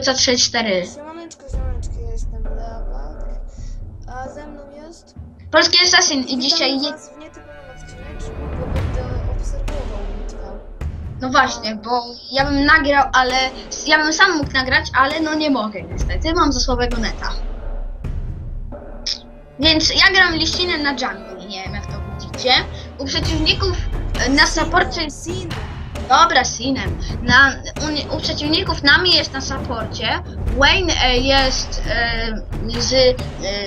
Co 3-4. Siemaneczko, siemaneczko, ja jestem Leabak, a ze mną jest... Polski Assassin i dzisiaj... Witam Je... was w nietypowym odcineczku, bo będę obserwował bitwę. No właśnie, bo ja bym nagrał, ale... Ja bym sam mógł nagrać, ale no nie mogę niestety. Mam za słabego neta. Więc ja gram liścinę na jungle, nie wiem jak to widzicie. U przeciwników e, na supporcie... Sin! Dobra, Sinem. Na, u, u przeciwników nami jest na saporcie. Wayne e, jest e, z e,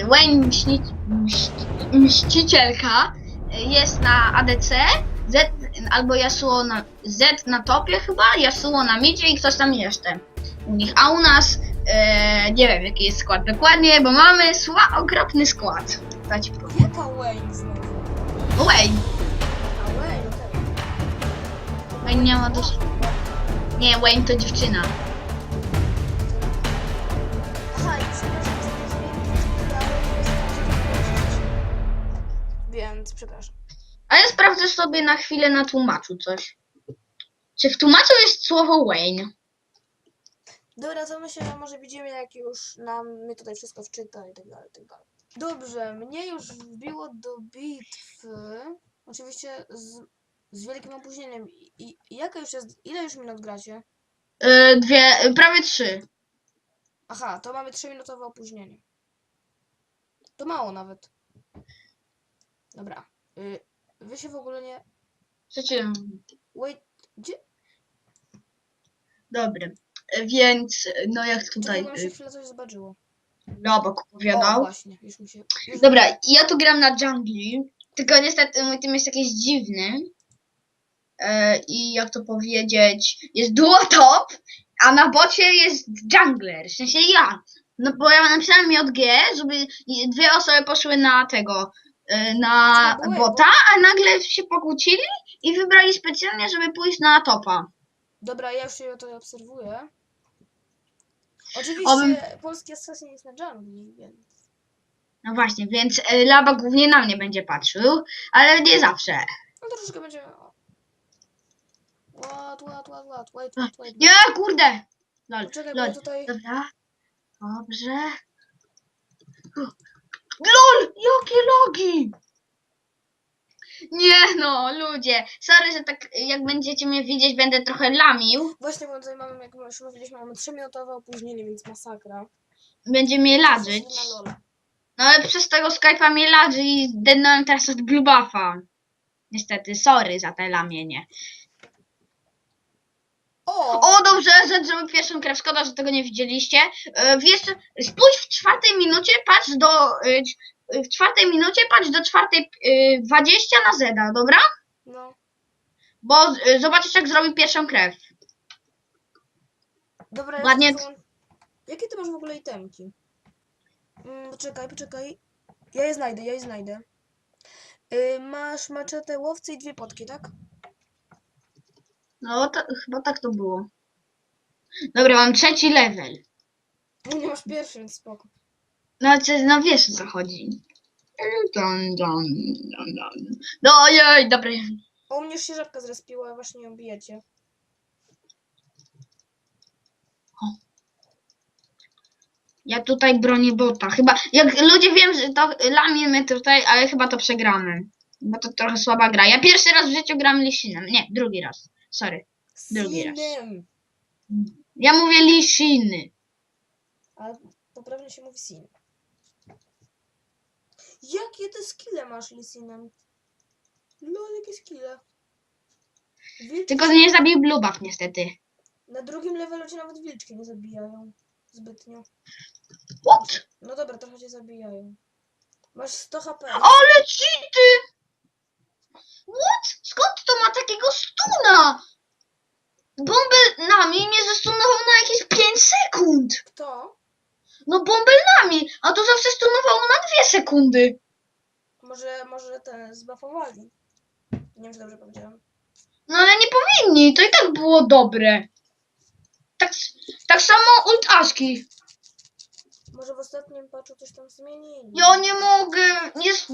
Wayne mści, mści, mścicielka e, jest na ADC. Z albo Yasuo na Z na topie chyba, Yasuo na midzie i ktoś tam jeszcze u nich. A u nas e, nie wiem jaki jest skład dokładnie, bo mamy sła okropny skład. Ci powiem. Jaka Wayne znowu? Wayne. Wayne, okej. Wayne nie ma dużo. Nie, Wayne to dziewczyna. Aha, i przepraszam, że zmieniłem ale nie jest Więc przepraszam. A ja sprawdzę sobie na chwilę na tłumaczu coś. Czy w tłumaczu jest słowo Wayne? Dobra, to my się może widzimy, jak już nam mnie tutaj wszystko wczyta i tak dalej, i tak dalej. Dobrze, mnie już wbiło do bitwy. Oczywiście z, z wielkim opóźnieniem. I, i jaka już jest. Ile już minut gracie? Yy, dwie, yy, prawie trzy. Aha, to mamy 3-minutowe opóźnienie. To mało nawet. Dobra. Y, wy się w ogóle nie. Przecież, Wait, gdzie? dobry. Yy, Więc, yy, no jak Tutaj tutaj bo mi się yy, chwilę coś zobaczyło. Robok O, opowiadał. właśnie, już mi się. Już Dobra, ja tu gram na jungli, tylko niestety mój team jest jakiś dziwny. E, I jak to powiedzieć, jest duo top, a na bocie jest jungler, w sensie ja. No bo ja napisałem JG, żeby dwie osoby poszły na tego, e, na Co, bota, a nagle się pokłócili i wybrali specjalnie, żeby pójść na topa. Dobra, ja już się to obserwuję. Oczywiście Obym- polski assassin jest na jungli, więc. No właśnie, więc e, Laba głównie na mnie będzie patrzył, ale nie zawsze. No troszeczkę będzie. o. What, what, what, what, wait, wait, wait. Nie, kurde! Lol, Poczekaj, bo lol. tutaj. Dobra. Dobrze. LOL! Jakie logi! Nie no, ludzie. Sorry, że tak jak będziecie mnie widzieć, będę trochę lamił. Właśnie, bo tutaj mamy, jak już mówiliśmy, mamy 3-minutowe opóźnienie, więc masakra. Będzie mnie. Na lola. No ale przez tego Skype'a mnie ladży i zdennąłem teraz od Blue Buffa. Niestety, sorry za te lamienie. O! O, dobrze, że zrobił pierwszą krew. Szkoda, że tego nie widzieliście. E, Wiesz, spójrz w czwartej minucie, patrz do... e, c- W czwartej minucie patrz do czwartej e, 20 na Zeda, dobra? No. Bo e, zobaczysz, jak zrobił pierwszą krew. Dobra, Ładnie- Jakie ty masz w ogóle itemki? Mm, poczekaj, poczekaj. Ja je znajdę, ja je znajdę. Y, masz maczetę łowcy i dwie potki, tak? No, to, chyba tak to było. Dobra, mam trzeci level. No nie masz pierwszy, więc spoko. No, no wiesz o co chodzi. Dun, dun, dun, dun. No ojej, dobra. O, u mnie już się żabka zrespiła, właśnie ją bijecie. Ja tutaj bronię bota. Chyba, jak ludzie wiem, że to lamiemy tutaj, ale chyba to przegramy. Bo to trochę słaba gra. Ja pierwszy raz w życiu gram Lisinem. Nie, drugi raz. Sorry. Drugi raz. Sinem! Ja mówię Lisiny. A poprawnie się mówi Sin. Jakie ty skille masz, Lisinem? Lol, jakie skille? Wilczki Tylko nie zabił Blue Buff niestety. Na drugim levelu cię nawet wilczki nie zabijają. Zbytnio. What? No dobra, trochę cię zabijają. Masz 100 HP. Ale cheaty! What? Skąd to ma takiego stuna? Bombel nami mnie zestunował na jakieś 5 sekund. Kto? No bombel nami, a to zawsze stunowało na 2 sekundy. Może, może ten zbafowali. Nie wiem, czy dobrze powiedziałam. No ale nie powinni, to i tak było dobre. Tak, tak samo ult Aski. Może w ostatnim patchu coś tam zmienili. Ja nie mogę. Jest...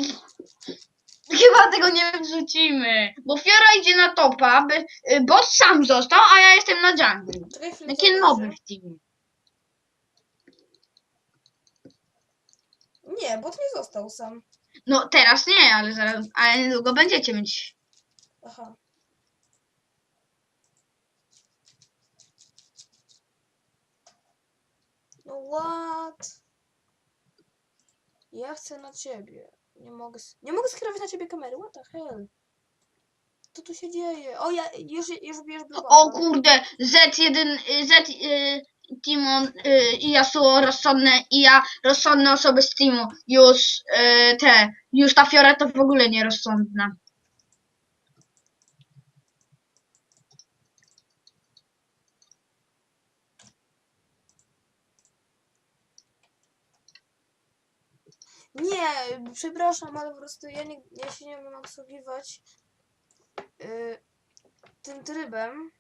Chyba tego nie wrzucimy, bo Fiora idzie na topa, by, y, bo sam został, a ja jestem na jungle. Trefil, Takie w teamie. Nie, bot nie został sam. No teraz nie, ale zaraz, ale niedługo będziecie mieć. Aha. No what? Ja chcę na ciebie. Nie mogę, nie mogę skierować na ciebie kamery. What the hell? Co tu się dzieje? O, ja już, już bierz blue O kurde, Z1, y, Z, y, Timon y, i Yasuo rozsądne i ja rozsądne osoby z teamu. Już y, te, już ta Fiora to w ogóle nierozsądna. Nie, przepraszam, ale po prostu ja, nie, ja się nie umiem obsługiwać y, tym trybem,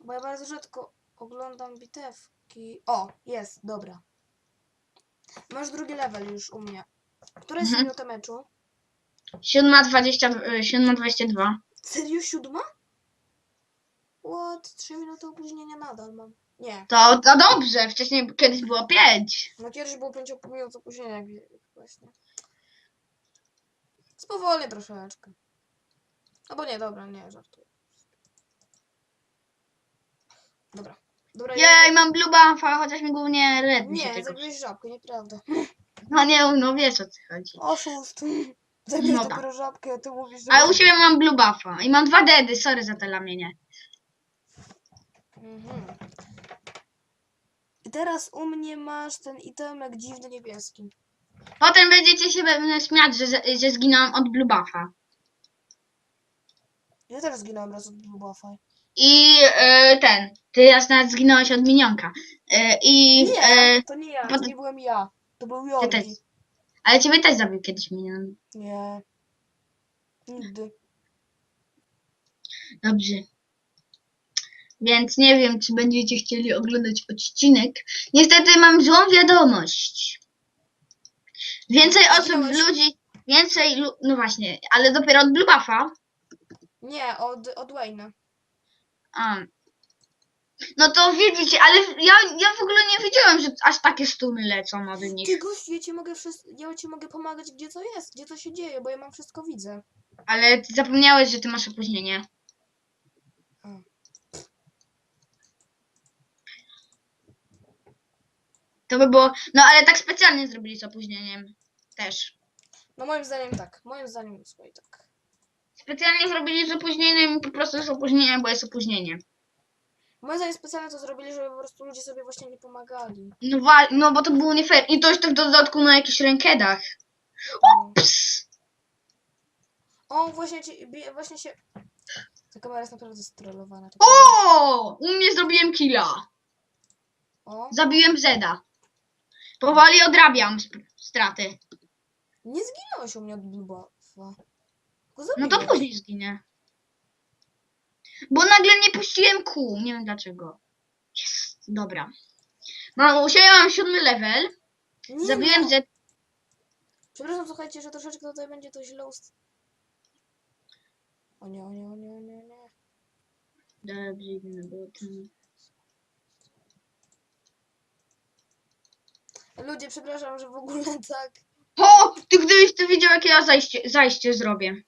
bo ja bardzo rzadko oglądam bitewki. O, jest, dobra. Masz drugi level już u mnie. Która jest Mhm. minuta meczu? 7.20, y, 7.22. Serio siódma? What? Trzy minuty opóźnienia nadal mam. Nie, To, to dobrze, wcześniej kiedyś było 5. no kiedyś było pięć op- minut opóźnienia jak właśnie. Spowolnię troszeczkę. Albo nie, dobra, nie, żartuję. Dobra. Dobra, Jej, mam blue buffa, chociaż mi głównie red mi się Nie, tego... zabiłeś żabkę, nieprawda. No nie, no wiesz o co chodzi. Oszust. Zabiłeś Dobra. dopiero żabkę, a ty mówisz, że... Ale u siebie mam blue buffa i mam dwa dedy, sorry za te lamienie. Mhm. I teraz u mnie masz ten itemek dziwny niebieski. Potem będziecie się pewnie śmiać, że, że zginąłem od blue buffa. Ja też zginąłem raz od Buffa. I e, ten, ty raz nawet zginąłeś od minionka. E, I, Nie, e, to nie ja, to nie byłem ja. To był ty też. Jordi. Ale ciebie też zabił kiedyś minion. Nie. Nigdy. Dobrze. Więc nie wiem, czy będziecie chcieli oglądać odcinek. Niestety mam złą wiadomość. Więcej osób, ludzi, więcej, lu- no właśnie, ale dopiero od blue buffa. Nie, od, od Wayne'a. A. No to widzicie, ale ja, ja w ogóle nie wiedziałem, że aż takie stuny lecą od nich. Ty gościu, ja ci mogę wszystko, ja ci mogę pomagać gdzie co jest, gdzie co się dzieje, bo ja mam wszystko widzę. Ale ty zapomniałeś, że ty masz opóźnienie. To by było. No ale tak specjalnie zrobili z opóźnieniem. Też. No moim zdaniem tak, moim zdaniem słuchaj tak. Specjalnie zrobili z opóźnieniem i po prostu jest opóźnienie, bo jest opóźnienie. Moim zdaniem specjalnie to zrobili, żeby po prostu ludzie sobie właśnie nie pomagali. No, wa- no bo to było nie fair. I to jeszcze w dodatku na jakichś rękedach. No. Ps. O, właśnie, ci, właśnie się... Ta kamera jest naprawdę strollowana. Tak. O! U mnie zrobiłem killa. O, Zabiłem Zeda. Powoli odrabiam sp- straty. nie zginąłeś u mnie od Blue Buffa. Go No to później zginę. Bo nagle nie puściłem kół. Nie wiem dlaczego. Jest. Dobra. Mam siódmy level. Nie Zabiłem no. Z. Przepraszam, słuchajcie, że troszeczkę tutaj będzie to źle ust... O nie, o nie, o nie, o nie, o nie. Dobrze, idę na botem. Ludzie, przepraszam, że w ogóle tak... O! Ty gdybyś ty widział, jakie ja zajście, zajście zrobię.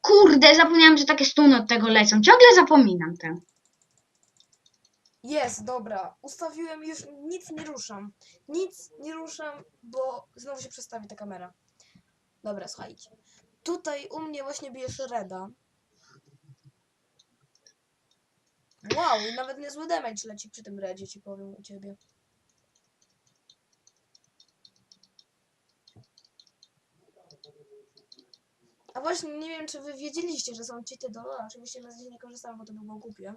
Kurde, zapomniałem, że takie stuny od tego lecą. Ciągle zapominam tę. Jest, dobra. Ustawiłem już, nic nie ruszam. Nic nie ruszam, bo znowu się przestawi ta kamera. Dobra, słuchajcie. Tutaj u mnie właśnie bijesz Reda. Wow, i nawet niezły damage leci przy tym Redzie, ci powiem u ciebie. A właśnie, nie wiem, czy wy wiedzieliście, że są cheaty do Lola. Oczywiście ja z nich nie korzystam, bo to by było głupie.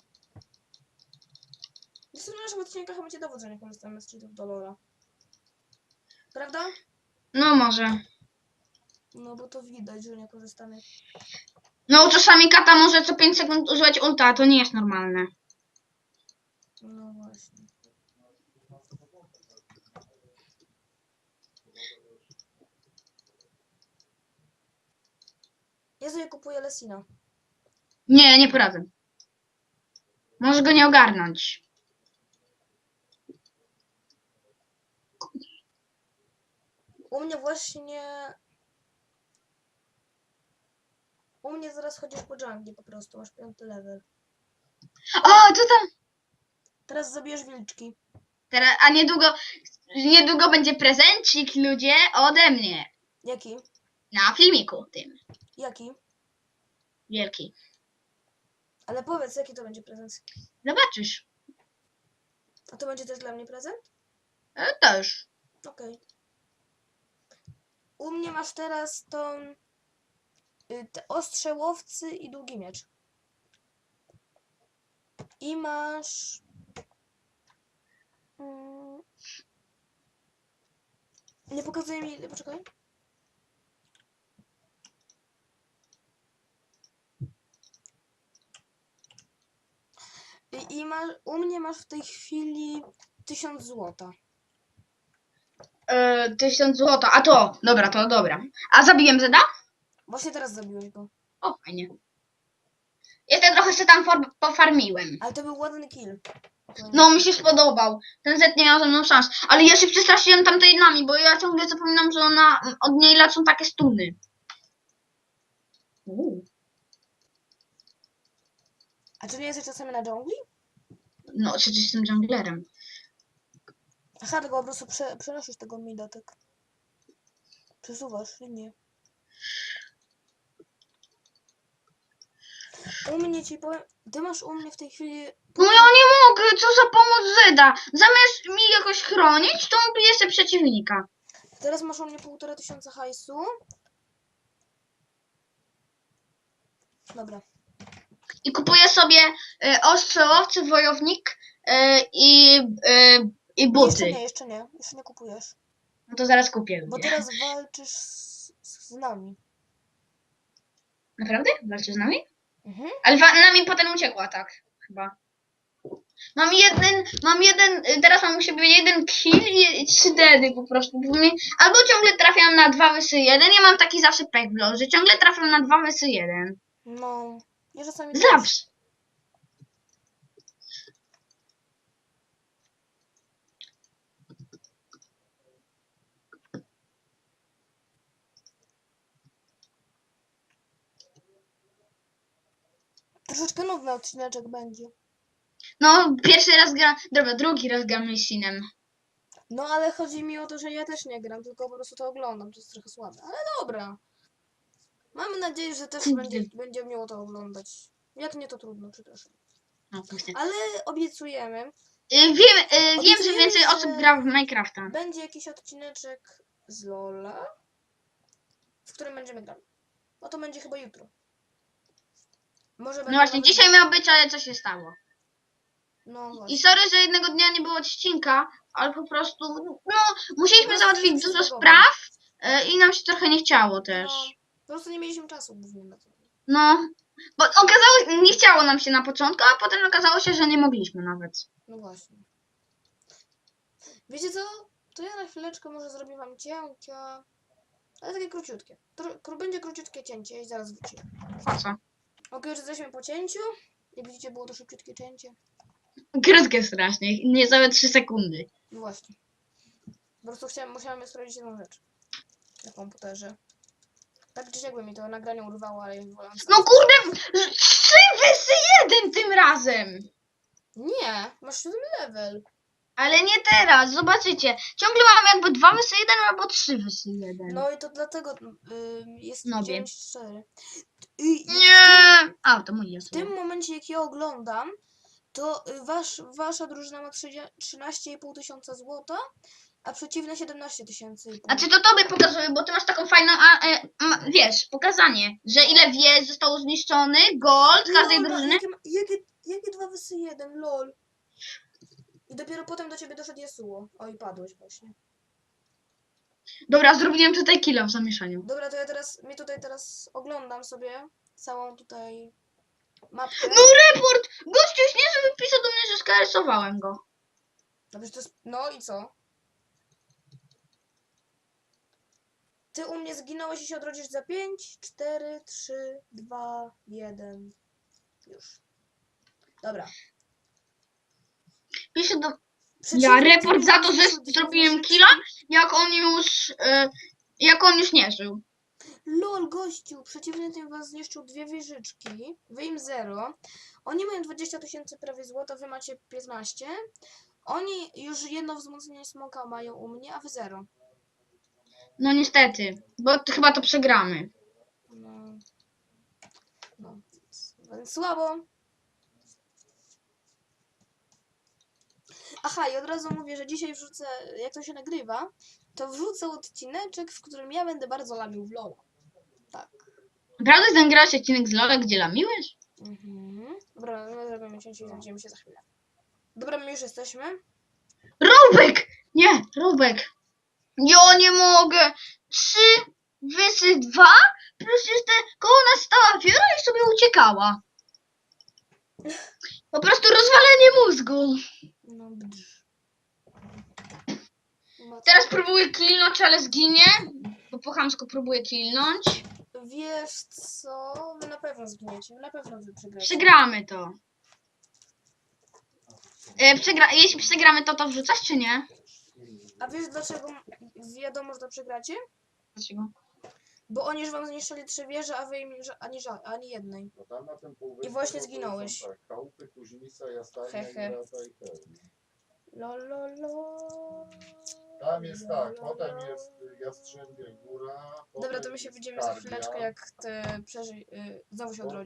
Zresztą na naszych odcinkach macie dowód, że nie korzystamy z cheatów do Lola. Prawda? No może. No bo to widać, że nie korzystamy. No czasami kata może co 5 sekund używać ulta, a to nie jest normalne. No właśnie. Jezu, ja kupuję Lesina. Nie, nie poradzę. Może go nie ogarnąć. U mnie właśnie mnie zaraz chodzisz po dżungli po prostu, masz piąty level. O, co tam? Teraz zabijesz wilczki. Teraz, a niedługo, niedługo będzie prezencik, ludzie, ode mnie. Jaki? Na filmiku tym. Jaki? Wielki. Ale powiedz, jaki to będzie prezent? Zobaczysz. A to będzie też dla mnie prezent? E, też. Okej. U mnie masz teraz tą... y, Te ostrze łowcy i długi miecz. I masz... Mm, Nie pokazuję mi... Poczekaj. I, i masz, u mnie masz w tej chwili 1000 złota. E, tysiąc złota. A to, dobra, to dobra. A zabiłem Zeda? Właśnie teraz zabiłeś go. O, fajnie. Jeszcze trochę się tam for- pofarmiłem. Ale to był ładny kill. No, mi się spodobał. Ten Z nie miał ze mną szans. Ale ja się przestraszyłem tamtej nami, bo ja ciągle zapominam, że ona, od niej lecą takie stuny. Uuu. A czy nie jesteś czasami na dżungli? No, przecież jestem junglerem. Aha, tylko po prostu prze, przenosisz tego mida, tak. Przesuwasz linię. U mnie ci powiem... Ty masz u mnie w tej chwili... No ja nie mogę, co za pomoc Zeda. Zamiast mi jakoś chronić, to bije sobie przeciwnika. Teraz masz u mnie półtora tysiąca hajsu. Dobra. I kupuję sobie y, ostrzelowcy, wojownik y, i, y, i Jeszcze buty. nie, jeszcze nie. Jeszcze nie kupujesz. No to zaraz kupię. Bo teraz walczysz z, z nami. Naprawdę? Walczy z nami? Mhm. Ale wa- nami potem uciekła, tak? Chyba. Mam jeden, mam jeden, y, teraz mam u siebie jeden kill i trzy dedy po prostu. Bo mnie- Albo ciągle trafiam na dwa wysy jeden, ja mam taki zawsze pek w LoL, że ciągle trafiam na dwa wysy jeden. No. Ja czasami też. Zawsze. Troszeczkę nudny odcineczek będzie. No, pierwszy raz gram, dobra, drugi raz gram Sinem. No ale chodzi mi o to, że ja też nie gram, tylko po prostu to oglądam. To jest trochę słabe. Ale dobra. Mamy nadzieję, że też będzie, będzie miło to oglądać. Jak nie, to trudno, przepraszam. No, właśnie. Ale obiecujemy, Y, Wiem, y, wiem, że Obiecujemy, więcej że- osób gra w Minecrafta. będzie jakiś odcineczek z Lola, w którym będziemy grali. No to będzie chyba jutro. Może No właśnie, dzisiaj miał być, ale co się stało? No właśnie. I sorry, że jednego dnia nie było odcinka, ale po prostu, no, musieliśmy prostu załatwić dużo spraw y, i nam się trochę nie chciało też. No, po prostu nie mieliśmy czasu głównie na to. No, bo okazało nie chciało nam się na początku, a potem okazało się, że nie mogliśmy nawet. No właśnie. Wiecie co? To ja na chwileczkę może zrobię wam cięcia. Ale takie króciutkie. Tro, kró- będzie króciutkie cięcie i zaraz wrócimy. Po co? Ok, już jesteśmy po cięciu. Jak widzicie, było to szybciutkie cięcie. Krótkie strasznie, niecałe 3 sekundy. No właśnie. Po prostu chciałem, musiałem sprawdzić jedną rzecz. Na komputerze. Tak czy siak by mi to nagranie urwało, ale ja wolałam... No kurde, trzy wysy jeden tym razem! Nie! Masz siódmy level. Ale nie teraz, zobaczycie. Ciągle mam jakby dwa wysy jeden albo trzy wysy jeden. No i to dlatego ym, jest Nobie. 9-4. I, Nie! A, to mój jest. W tym momencie, jak ja oglądam, to y, wasz, wasza drużyna ma 30 13,5 tysiąca złota, a przeciwna 17 tysięcy. i pół. Znaczy to tobie pokazuję, bo ty masz taką fajną, a, e, ma, wiesz, pokazanie, że ile wież zostało zniszczony, gold każdej Lol, drużyny. Jakie, ma- jakie, jakie dwa wysy jeden, lol. I dopiero potem do ciebie doszedł Yasuo. Oj, padłeś właśnie. Dobra, zrobiłem tutaj killa w zamieszaniu. Dobra, to ja teraz, mi tutaj teraz oglądam sobie całą tutaj mapkę. No report! Gościu nie, żeby pisał do mnie, że skarysowałem go. Dobrze, to jest... No i co? Ty u mnie zginąłeś i się odrodzisz za 5, 4, 3, 2, 1. Już. Dobra. Pisze do... Ja report za to, że zrobiłem killa, jak on już, e, jak on już nie żył. LOL, gościu, przeciwny tym was zniszczył dwie wieżyczki, wy im 0. Oni mają 20 tysięcy prawie złota, wy macie 15. Oni już jedno wzmocnienie smoka mają u mnie, a wy 0. No niestety, bo to, chyba to przegramy. No. no. Więc słabo. Aha, i od razu mówię, że dzisiaj wrzucę, jak to się nagrywa, to wrzucę odcineczek, w którym ja będę bardzo lamił w LOL. Tak. Naprawdę zagrałeś odcinek z Lola, gdzie lamiłeś? Mhm. Dobra, my zrobimy cięcie i widzimy się za chwilę. Dobra, my już jesteśmy. Robek! Nie, Robek. Ja nie mogę. Trzy wysy dwa, plus jeszcze koło nas stała wiora i sobie uciekała. Po prostu rozwalenie mózgu. No Teraz próbuję killnąć, ale zginie. Bo po chamsku próbuję killnąć. Wiesz co? Wy na pewno zginiecie, na pewno wy przegracie. Przegramy to. E, przegra jeśli przegramy to, to wrzucasz czy nie? A wiesz dlaczego wiadomo, że to przegracie? Dlaczego? Bo oni już wam zniszczyli trzy wieże, a wy im ża- ani, ża- ani jednej. No tam na tym I właśnie to zginąłeś. są Tak, chałupy, kuźnica, jastajnia He, he. i. Lo, lo, lo. Tam jest tak, potem jest y, Góra. Dobra, to my się jest widzimy za Karbia. chwileczkę, jak ty przeżyj. y, Znowu się Potem-